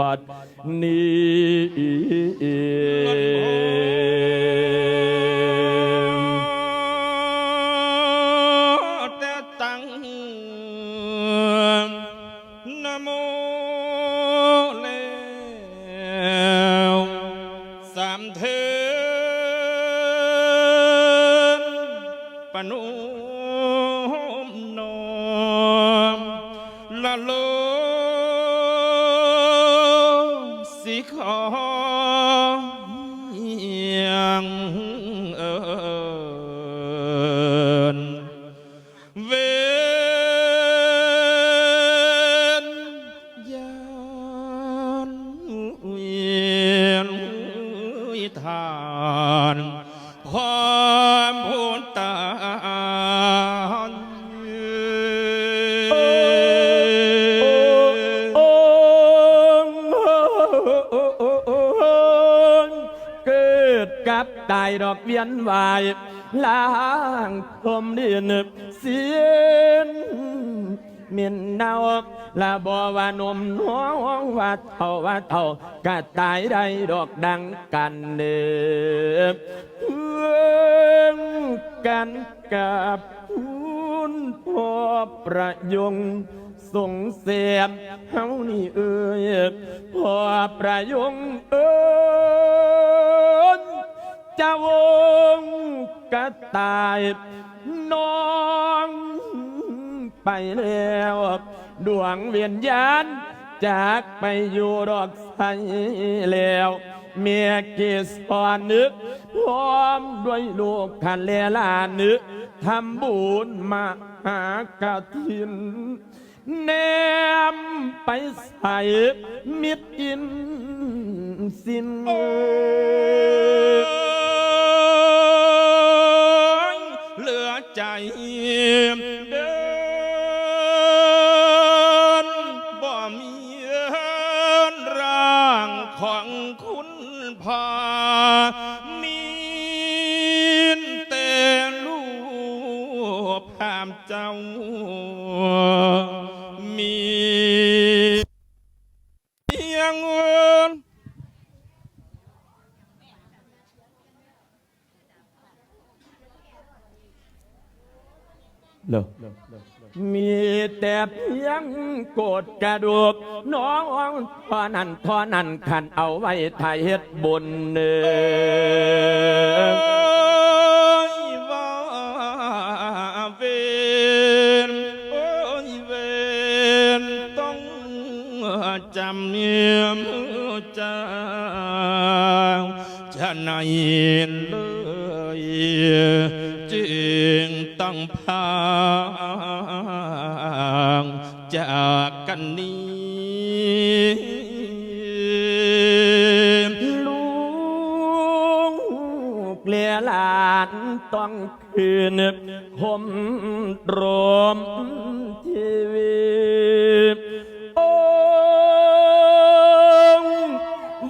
บัดนี้แต่ตั้งนโมแล้วสามเทินปนุมนอมละโล กับตายดอกเวียนวายล้างพรมดินเสียนเมียนเนาละบ่ว่านมน้องว่าเท่าว่าเท่ากะตายได้ดอกดังกันเด้อเพื่อนกันกับคุณพ่อประยงส่งเสียมเฮานี่เอ้ยพ่อประยงเอ้ย จะวงกระตายน้องไปแล้ว ดวงเวียนยานจากไปอยู่ดอกใสแล้ว เมียกิสปอนนึก พร้อมด้วยลูกคันเลลานึกทำบุญมาหากระถินแนมไปใส่มิดอินสิน ใจเดินบ่มีร่างของคุณพามีแต่ลูกพามเจ้ามีเพียงเงิน เลมีแต่เพียงโกดกระดูกน้องพอนั้นพอนั้นขันเอาไว้ถ่ายเฮ็ดบุญเนื้เอ้อยว่าเวรโอ้ยเวรต้องจำเนียมจางจะไหน จากกันนี้ลูกเลียหลานต้องคืนคมรมชีวิตโอ้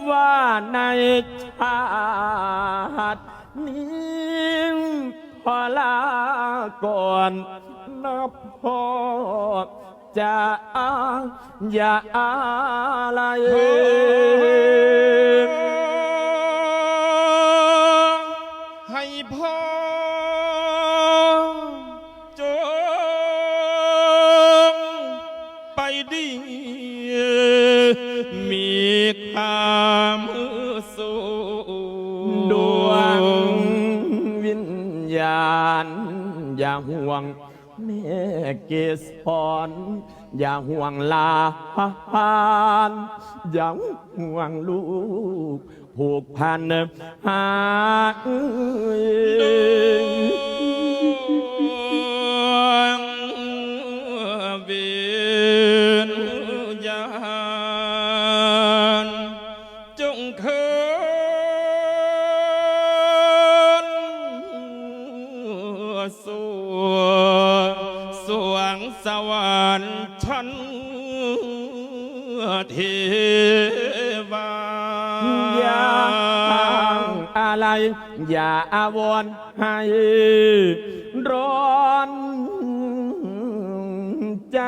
ว่าในชาตินี้พอลาก่อนนับพอ จะอย่าอะไร เกสรอย่าห่วงลาพานอย่าห่วงลูก ผูกพันหาเอ้ยเวียนยานจงเคินสู่ สวงสวรรค์ชั้นเทวาอย่าอะไร อย่าอาวรให้ร้อนใจ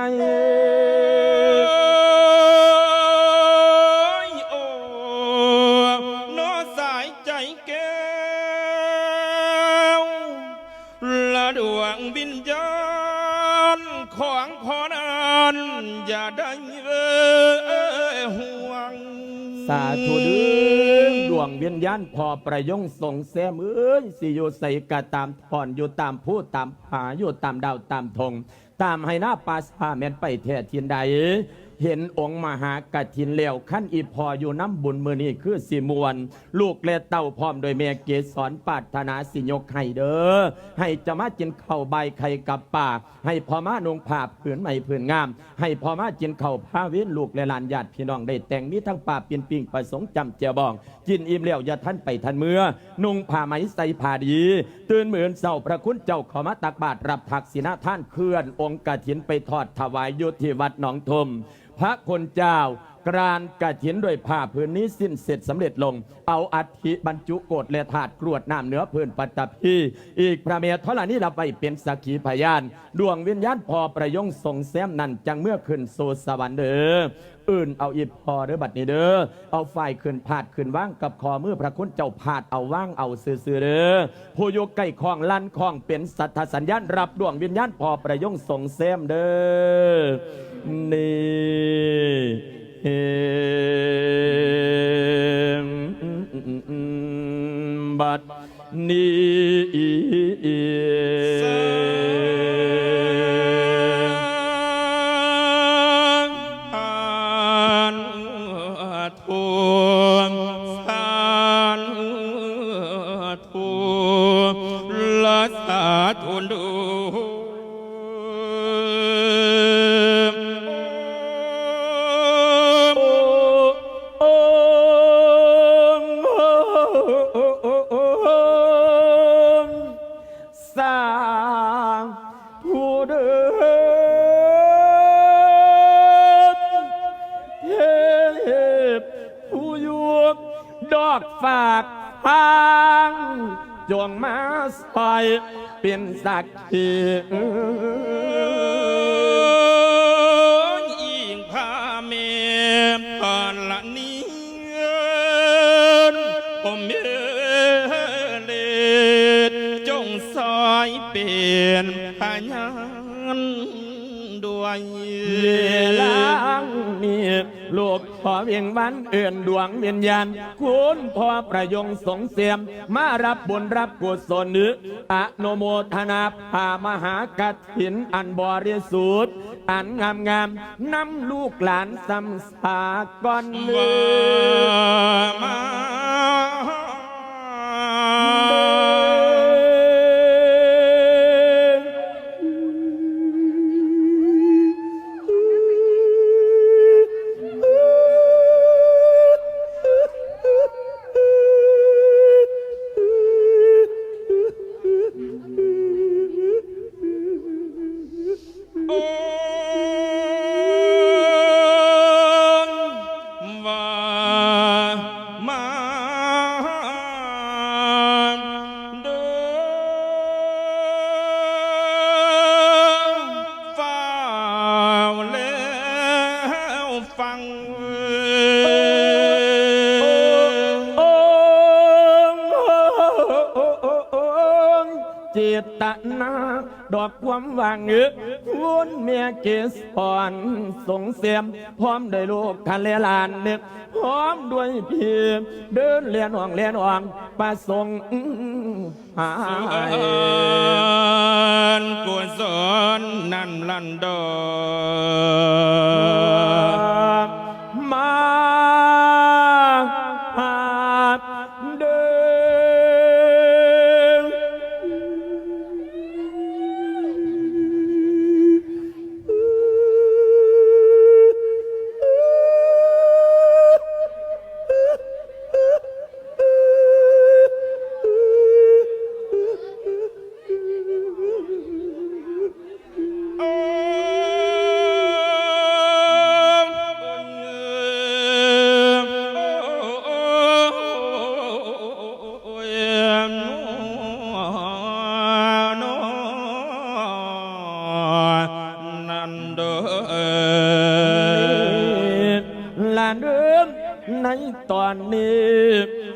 สาธุดึงดวงเวียนยันพอประยงสงเสมเอ้ยสิอยู่ใส่กะตามถอนอยู่ตามผู้ตามผาอยู่ตามดาวตามธง ตามให้หน้าปาสาแม่นไปแท้ทินใด เห็นองค์มหากฐินแล้วขั้นอีพออยู่น้ำบุญมือนี้คือสิมวนลูกและเต้าพร้อมโดยแม่เกศสอนปาถนาสิยกให้เด้อให้จะมากินเข้าใบไข่กับปาให้พอมานงผาผืนใหม่ผืนงาม ให้พอมากินเข้าผ้าเว้นลูกและหลานญาติพี่น้องได้แต่งมีทั้งป่าเปียนปิงประสงค์จำเจียบอง กินอิ่มแล้วอย่าท่านไปทันเมื่อนุ่งผ้าไหมใส่ผ้าดี ตื่นเหมือนเศร้าพระคุณเจ้าขอมาตักบาตรรับผักศินาท่านเคลื่อนองค์กฐินไปทอดถวายยุทธิวัดหนองทมพระคนเจ้า กรานกระถินด้วยผ้าพื้นนี้สิ้นเสร็จสำเร็จลง เอาอัฐิบรรจุโกดและถาดกรวดน้ำเหนือพื้นปัตตภีอีกพระเมธรณีรับไปเป็นสักขีพยาน ดวงวิญญาณพอประยงส่งแซมนั่นจังเมื่อขึ้นสู่สวรรค์เด้ออื่นเอาอีพอเด้อบัดนี้เด้อเอาไฟขึ้นพาดขึ้นว่างกับคอมือพระคุณเจ้าพาดเอาว่างเอาซื่อๆเด้อผู้โยกไก่คลองลั่นคลองเป็นสัทธสัญญาณรับดวงวิญญาณพอประยงส่งแซมเด้อนี่ บัดนี้ ฝากทางจวงมาใส่เป็นสักขียิงพาเมมตอนละนี้ผมเอเลดจงซอยเป็นพยานด้วยเวลานี้ลูกพ อเวียงวันเอื่นดวงวิญญาณคุณพ่อประยงสงเสียม มารับบุญรับกุศลนึอโนโมทนาพามหากถินอันบริสุทธิ์อันงามงามนำลูกหลานสำสาก่อนเลว่ายมา ความหวังเอื้อวนเมียเกสปอนสงเสียม พร้อมด้วยลูกคันเลลานเนึกพร้อมด้วยพี่เดินเลียนห่องเลียนห่องประสงค์หาอ่ยานกุศลนั่นลันดอมาหาเดิ มในตอนนี้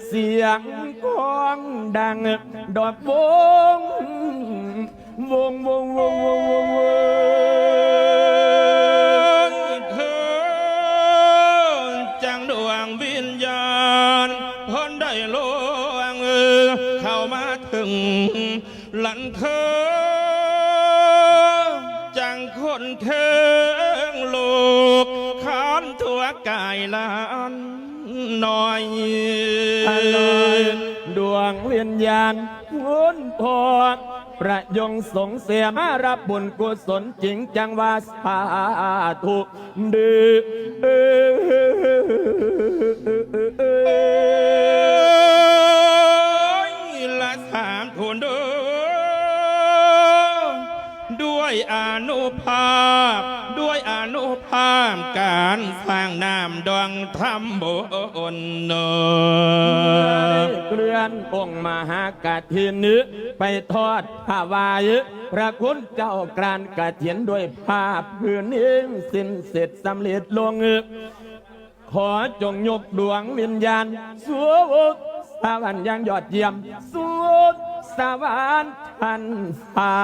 เสียงของดัง ดอกวงวงวงวงวงวงวงจังดวงวิญญาณพ้นได้ลวงเออเข้ามาถึงหลันเธอจังคนเคือ กายลานน้อยอร่อยดวงวิญญาณวุนพอดประยงสงเสียมารับบุญกุศลจริงจังวาสาธุดือ อนองค์มหากาถินไปทอดผ้าวายพระคุณเจ้ากรานกาเถียนด้วยภาพพื้นนี้สิ้นเสร็จสำเร็จลงขอจงยกดวงวิญญาณสวกสวรรค์ยังยอดเยี่ยมสวกสวรรค์ทันฟ้า